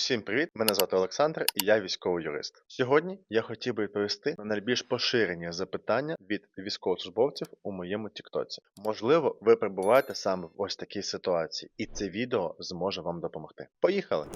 Усім привіт! Мене звати Олександр і я військовий юрист. Сьогодні я хотів би відповісти на найбільш поширені запитання від військовослужбовців у моєму Тіктоці. Можливо, ви перебуваєте саме в ось такій ситуації, і це відео зможе вам допомогти. Поїхали!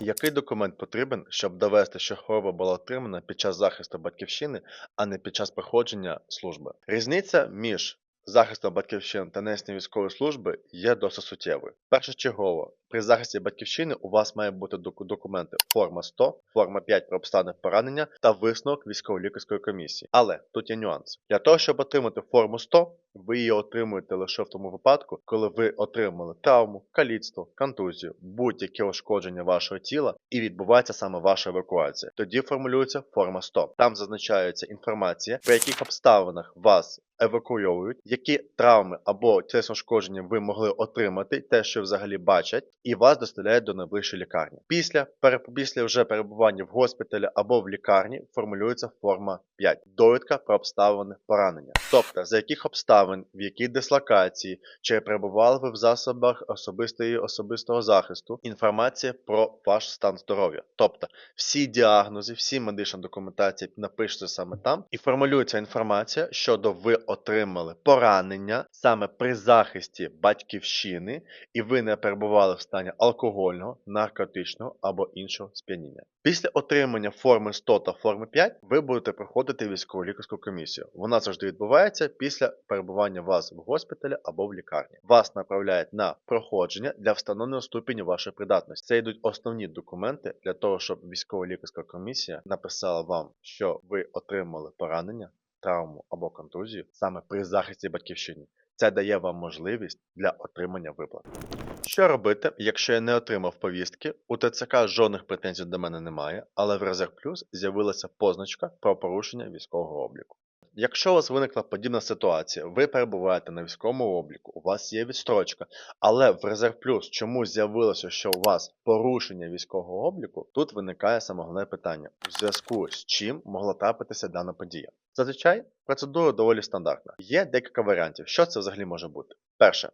Який документ потрібен, щоб довести, що хвороба була отримана під час захисту батьківщини, а не під час проходження служби? Різниця між захистом батьківщини та несення військової служби є досить суттєвою. Першочергово, при захисті батьківщини у вас має бути доку- документи форма 100, форма 5 про обставини поранення та висновок військово-лікарської комісії. Але тут є нюанс. Для того, щоб отримати форму 100, ви її отримуєте лише в тому випадку, коли ви отримали травму, каліцтво, контузію, будь-яке ушкодження вашого тіла і відбувається саме ваша евакуація. Тоді формулюється форма 100. Там зазначається інформація, при яких обставинах вас евакуйовують, які травми або тілесне ушкодження ви могли отримати, те, що взагалі бачать, і вас доставляють до найближчої лікарні. Після після вже перебування в госпіталі або в лікарні формулюється форма 5. Довідка про обставини поранення. Тобто, за яких обставин, в якій дислокації, чи перебували ви в засобах особистої особистого захисту, інформація про ваш стан здоров'я. Тобто, всі діагнози, всі медична документація напишеться саме там, і формулюється інформація щодо ви отримали поранення саме при захисті батьківщини, і ви не перебували в стані алкогольного, наркотичного або іншого сп'яніння. Після отримання форми 100 та форми 5 ви будете проходити військово-лікарську комісію. Вона завжди відбувається після перебування вас в госпіталі або в лікарні. Вас направляють на проходження для встановлення ступені вашої придатності. Це йдуть основні документи для того, щоб військово-лікарська комісія написала вам, що ви отримали поранення, травму або контузію саме при захисті батьківщини. Це дає вам можливість для отримання виплат. Що робити, якщо я не отримав повістки? У ТЦК жодних претензій до мене немає, але в Резерв Плюс з'явилася позначка про порушення військового обліку. Якщо у вас виникла подібна ситуація, ви перебуваєте на військовому обліку, у вас є відстрочка, але в Резерв Плюс чомусь з'явилося, що у вас порушення військового обліку, тут виникає саме головне питання: у зв'язку з чим могла трапитися дана подія. Зазвичай процедура доволі стандартна. Є декілька варіантів, що це взагалі може бути. Перше,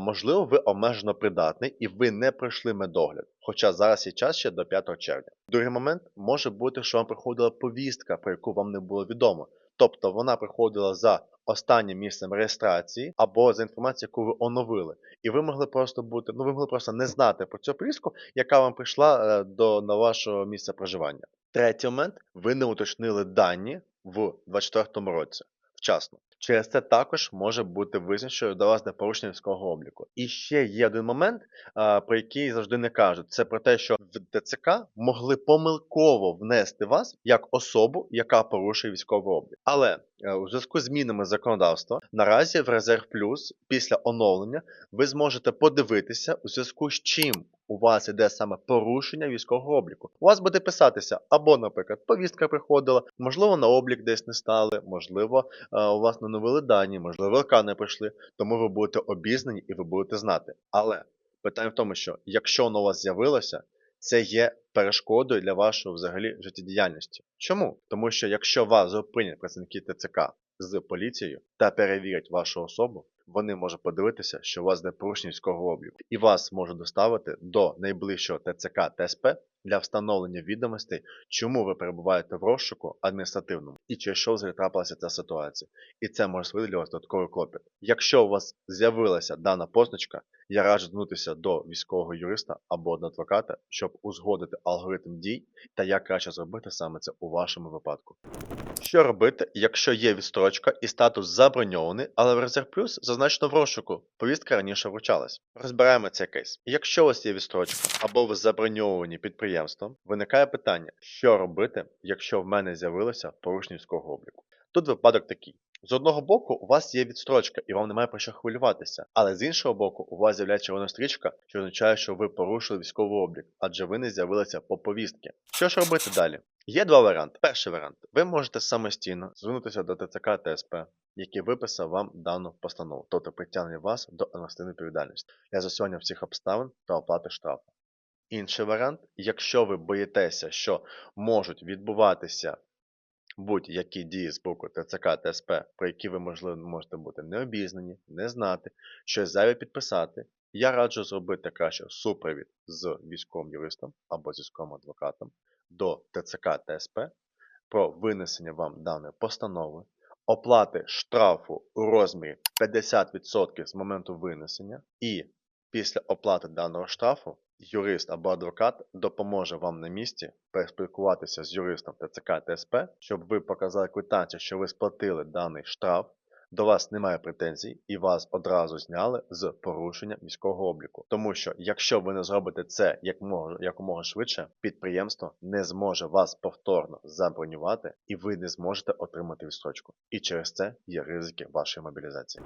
можливо, ви обмежено придатний і ви не пройшли медогляд, хоча зараз є час ще до 5 червня. Другий момент може бути, що вам приходила повістка, про яку вам не було відомо. Тобто вона приходила за останнім місцем реєстрації або за інформацією, яку ви оновили. І ви могли просто бути, ну ви могли просто не знати про цю повістку, яка вам прийшла е, до на ваше місце проживання. Третій момент, ви не уточнили дані в 24 році вчасно. Через це також може бути визначено, до вас не порушення військового обліку. І ще є один момент, про який завжди не кажуть. Це про те, що в ТЦК могли помилково внести вас як особу, яка порушує військовий облік. Але е, у зв'язку з змінами законодавства наразі в Резерв Плюс після оновлення ви зможете подивитися, у зв'язку з чим у вас іде саме порушення військового обліку. У вас буде писатися або, наприклад, повістка приходила, можливо, на облік десь не стали, можливо, е, у вас не новили дані, можливо, ВЛК не прийшли, тому ви будете обізнані і ви будете знати. Але питання в тому, що якщо воно у вас з'явилося, це є перешкодою для вашої взагалі життєдіяльності. Чому? Тому що якщо вас зупинять працівники ТЦК з поліцією та перевірять вашу особу, вони можуть подивитися, що у вас не порушення військового обліку, і вас можуть доставити до найближчого ТЦК ТСП для встановлення відомостей, чому ви перебуваєте в розшуку адміністративному і через що взагалі трапилася ця ситуація. І це може вас додатковий клопіт. Якщо у вас з'явилася дана позначка, я раджу звернутися до військового юриста або до адвоката, щоб узгодити алгоритм дій та як краще зробити саме це у вашому випадку. Що робити, якщо є відстрочка і статус заброньований, але в Резерв Плюс зазначено в розшуку, повістка раніше вручалась. Розбираємо цей кейс. Якщо у вас є відстрочка або ви заброньовані підприємством, виникає питання, що робити, якщо в мене з'явилося порушення військового обліку. Тут випадок такий. З одного боку, у вас є відстрочка, і вам немає про що хвилюватися. Але з іншого боку, у вас з'являється червона стрічка, що означає, що ви порушили військовий облік, адже ви не з'явилися по повістки. Що ж робити далі? Є два варіанти. Перший варіант. Ви можете самостійно звернутися до ТЦК ТСП, який виписав вам дану постанову, тобто притягнення вас до адміністративної відповідальності для засування всіх обставин та оплати штрафу. Інший варіант, якщо ви боїтеся, що можуть відбуватися будь-які дії з боку ТЦК ТСП, про які ви, можливо, можете бути не обізнані, не знати, щось зайве підписати, я раджу зробити краще супровід з військовим юристом або з військовим адвокатом до ТЦК та СП про винесення вам даної постанови, оплати штрафу у розмірі 50% з моменту винесення, і після оплати даного штрафу юрист або адвокат допоможе вам на місці переспілкуватися з юристом ТЦК ТСП, СП, щоб ви показали квитанцію, що ви сплатили даний штраф. До вас немає претензій і вас одразу зняли з порушення військового обліку. Тому що якщо ви не зробите це як мога, якомога швидше, підприємство не зможе вас повторно забронювати, і ви не зможете отримати відстрочку. І через це є ризики вашої мобілізації.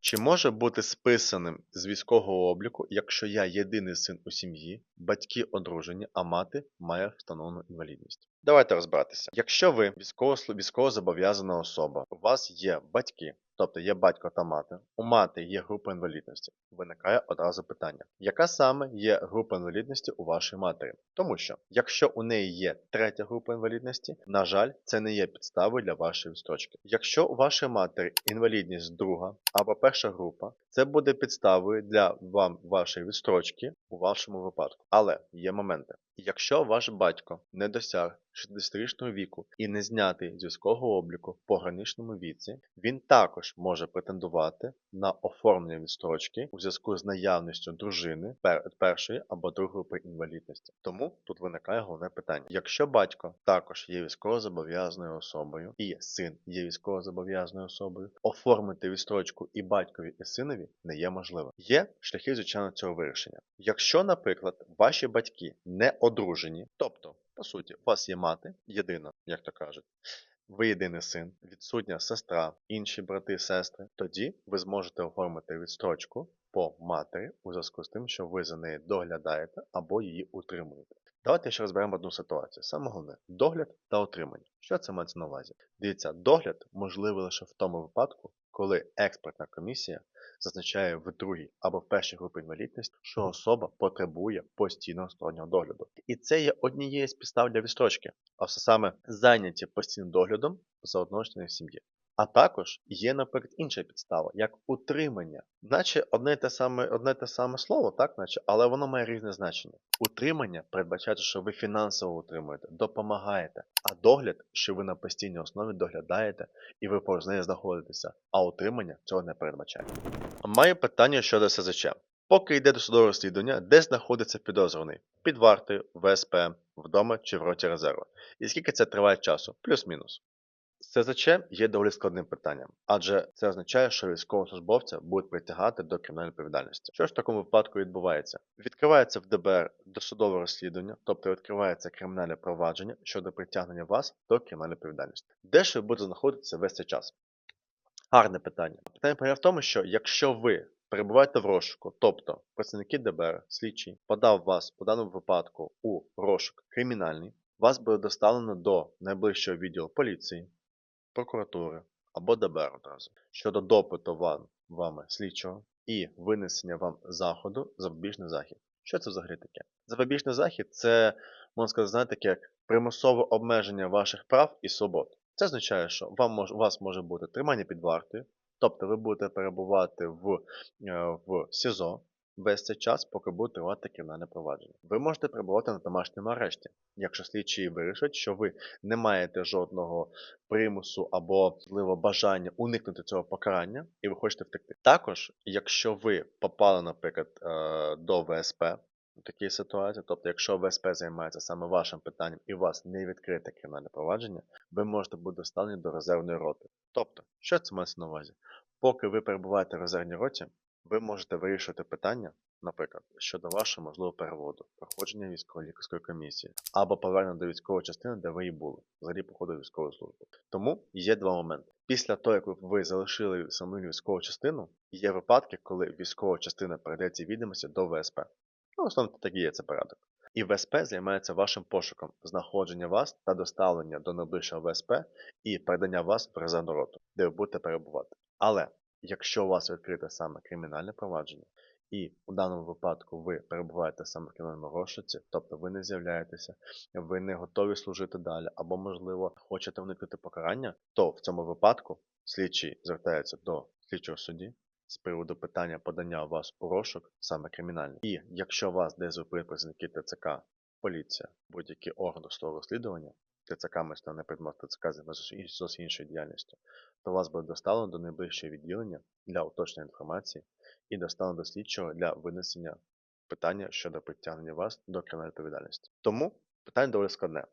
Чи може бути списаним з військового обліку, якщо я єдиний син у сім'ї, батьки одружені, а мати має встановлену інвалідність? Давайте розбиратися. Якщо ви військово- військовозобов'язана особа, у вас є батьки, тобто є батько та мати, у мати є група інвалідності, виникає одразу питання, яка саме є група інвалідності у вашої матері? Тому що, якщо у неї є третя група інвалідності, на жаль, це не є підставою для вашої відстрочки. Якщо у вашої матері інвалідність друга або перша група, це буде підставою для вам вашої відстрочки у вашому випадку. Але є моменти. Якщо ваш батько не досяг 60-річного віку і не знятий з військового обліку в пограничному віці, він також може претендувати на оформлення відстрочки у зв'язку з наявністю дружини першої або другої групи інвалідності. Тому тут виникає головне питання: якщо батько також є військовозобов'язаною особою і син є військовозобов'язаною особою, оформити відстрочку і батькові, і синові не є можливо. Є шляхи звичайно цього вирішення. Якщо, наприклад, ваші батьки не одружені, тобто, по суті, у вас є мати, єдина, як то кажуть, ви єдиний син, відсутня сестра, інші брати, сестри, тоді ви зможете оформити відстрочку по матері у зв'язку з тим, що ви за нею доглядаєте або її утримуєте. Давайте ще розберемо одну ситуацію. Саме головне догляд та отримання. Що це мається на увазі? Дивіться, догляд можливий лише в тому випадку, коли експертна комісія зазначає в другій або в першій групі інвалідності, що особа потребує постійного стороннього догляду. І це є однією з підстав для відстрочки, а все саме зайняті постійним доглядом за члена сім'ї. А також є, наприклад, інша підстава, як утримання. Наче одне те саме, одне те саме слово, так, наче, але воно має різне значення. Утримання передбачається, що ви фінансово утримуєте, допомагаєте, а догляд, що ви на постійній основі доглядаєте і ви поруч з нею знаходитеся, а утримання цього не передбачає. Маю питання щодо СЗЧ. Поки йде досудове розслідування, де знаходиться підозрюваний? Під вартою, в СП, вдома чи в роті резерву. І скільки це триває часу? Плюс-мінус. СЗЧ є доволі складним питанням, адже це означає, що військовослужбовця будуть притягати до кримінальної відповідальності. Що ж в такому випадку відбувається? Відкривається в ДБР досудове розслідування, тобто відкривається кримінальне провадження щодо притягнення вас до кримінальної відповідальності. Де ж ви будете знаходитися весь цей час? Гарне питання. Питання полягає в тому, що якщо ви перебуваєте в розшуку, тобто працівники ДБР, слідчий, подав вас по даному випадку у розшук кримінальний, вас буде доставлено до найближчого відділу поліції, прокуратури або ДБР одразу щодо допиту вам, вами слідчого і винесення вам заходу запобіжний захід. Що це взагалі таке? Запобіжний захід це, можна сказати, знаєте, як примусове обмеження ваших прав і свобод. Це означає, що вам мож, у вас може бути тримання під вартою, тобто ви будете перебувати в, е, в СІЗО весь цей час, поки буде тривати кримінальне провадження. Ви можете перебувати на домашньому арешті, якщо слідчі вирішать, що ви не маєте жодного примусу або можливо бажання уникнути цього покарання, і ви хочете втекти. Також, якщо ви попали, наприклад, е, до ВСП. У такій ситуації, тобто, якщо ВСП займається саме вашим питанням і у вас не відкрите кримінальне провадження, ви можете бути доставлені до резервної роти. Тобто, що це мається на увазі? Поки ви перебуваєте в резервній роті, ви можете вирішувати питання, наприклад, щодо вашого можливого переводу, проходження військової лікарської комісії або повернення до військової частини, де ви і були, взагалі походу військової служби. Тому є два моменти. Після того, як ви залишили саму військову частину, є випадки, коли військова частина передає ці відомості до ВСП. Ну, основно так і є це порядок. І ВСП займається вашим пошуком, знаходження вас та доставлення до найближчого ВСП і передання вас в резервну роту, де ви будете перебувати. Але якщо у вас відкрите саме кримінальне провадження, і у даному випадку ви перебуваєте саме в кримінальному розшуці, тобто ви не з'являєтеся, ви не готові служити далі, або, можливо, хочете уникнути покарання, то в цьому випадку слідчий звертається до слідчого судді, з приводу питання подання вас у розшук, саме кримінальний. І якщо вас десь зупинять працівники ТЦК, поліція, будь-які органи досудового розслідування, ТЦК ми не предмет ТЦК зовсім іншою діяльністю, то вас буде доставлено до найближчого відділення для уточнення інформації і доставлено до слідчого для винесення питання щодо притягнення вас до кримінальної відповідальності. Тому питання доволі складне.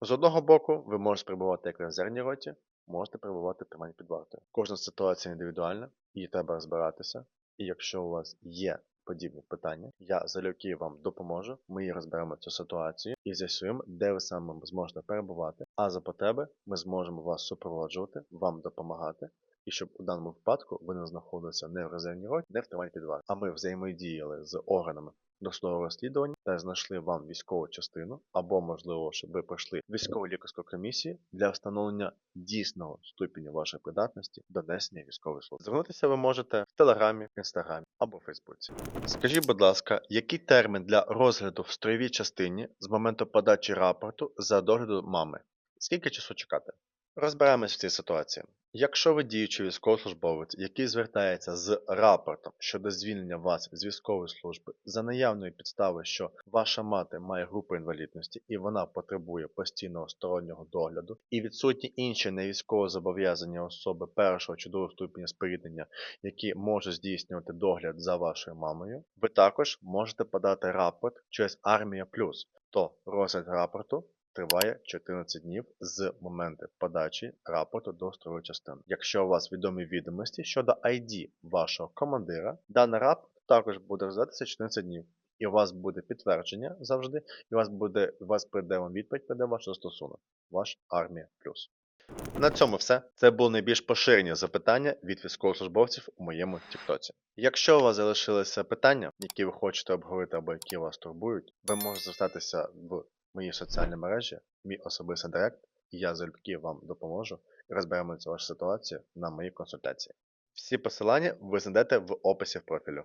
З одного боку, ви можете перебувати як в резервній роті, можете перебувати в триманні під вартою. Кожна ситуація індивідуальна, її треба розбиратися. І якщо у вас є подібні питання, я залюбки вам допоможу. Ми розберемо цю ситуацію і з'ясуємо, де ви саме зможете перебувати. А за потреби ми зможемо вас супроводжувати, вам допомагати. І щоб у даному випадку ви не знаходилися не в резервній роті, не в триманні під вартою. А ми взаємодіяли з органами досудового розслідування та знайшли вам військову частину, або, можливо, щоб ви пройшли військово лікарську комісію для встановлення дійсного ступеня вашої придатності до несення військової служби. Звернутися ви можете в Телеграмі, Інстаграмі або Фейсбуці. Скажіть, будь ласка, який термін для розгляду в строєвій частині з моменту подачі рапорту за догляду мами? Скільки часу чекати? Розберемось в цій ситуації. Якщо ви діючий військовослужбовець, який звертається з рапортом щодо звільнення вас з військової служби за наявною підставою, що ваша мати має групу інвалідності і вона потребує постійного стороннього догляду, і відсутні інші невійськово зобов'язані особи першого чи другого ступеня споріднення, які можуть здійснювати догляд за вашою мамою, ви також можете подати рапорт через Армія Плюс, то розгляд рапорту триває 14 днів з моменту подачі рапорту до строєвої частини. Якщо у вас відомі відомості щодо ID вашого командира, даний рапорт також буде розглядатися 14 днів. І у вас буде підтвердження завжди, і у вас буде у вас прийде вам відповідь, прийде ваш застосунок, ваш армія плюс. На цьому все. Це було найбільш поширені запитання від військовослужбовців у моєму Тіктоці. Якщо у вас залишилися питання, які ви хочете обговорити або які вас турбують, ви можете звертатися в мої соціальні мережі, мій особистий директ, і я залюбки вам допоможу і розберемо цю вашу ситуацію на моїй консультації. Всі посилання ви знайдете в описі в профілю.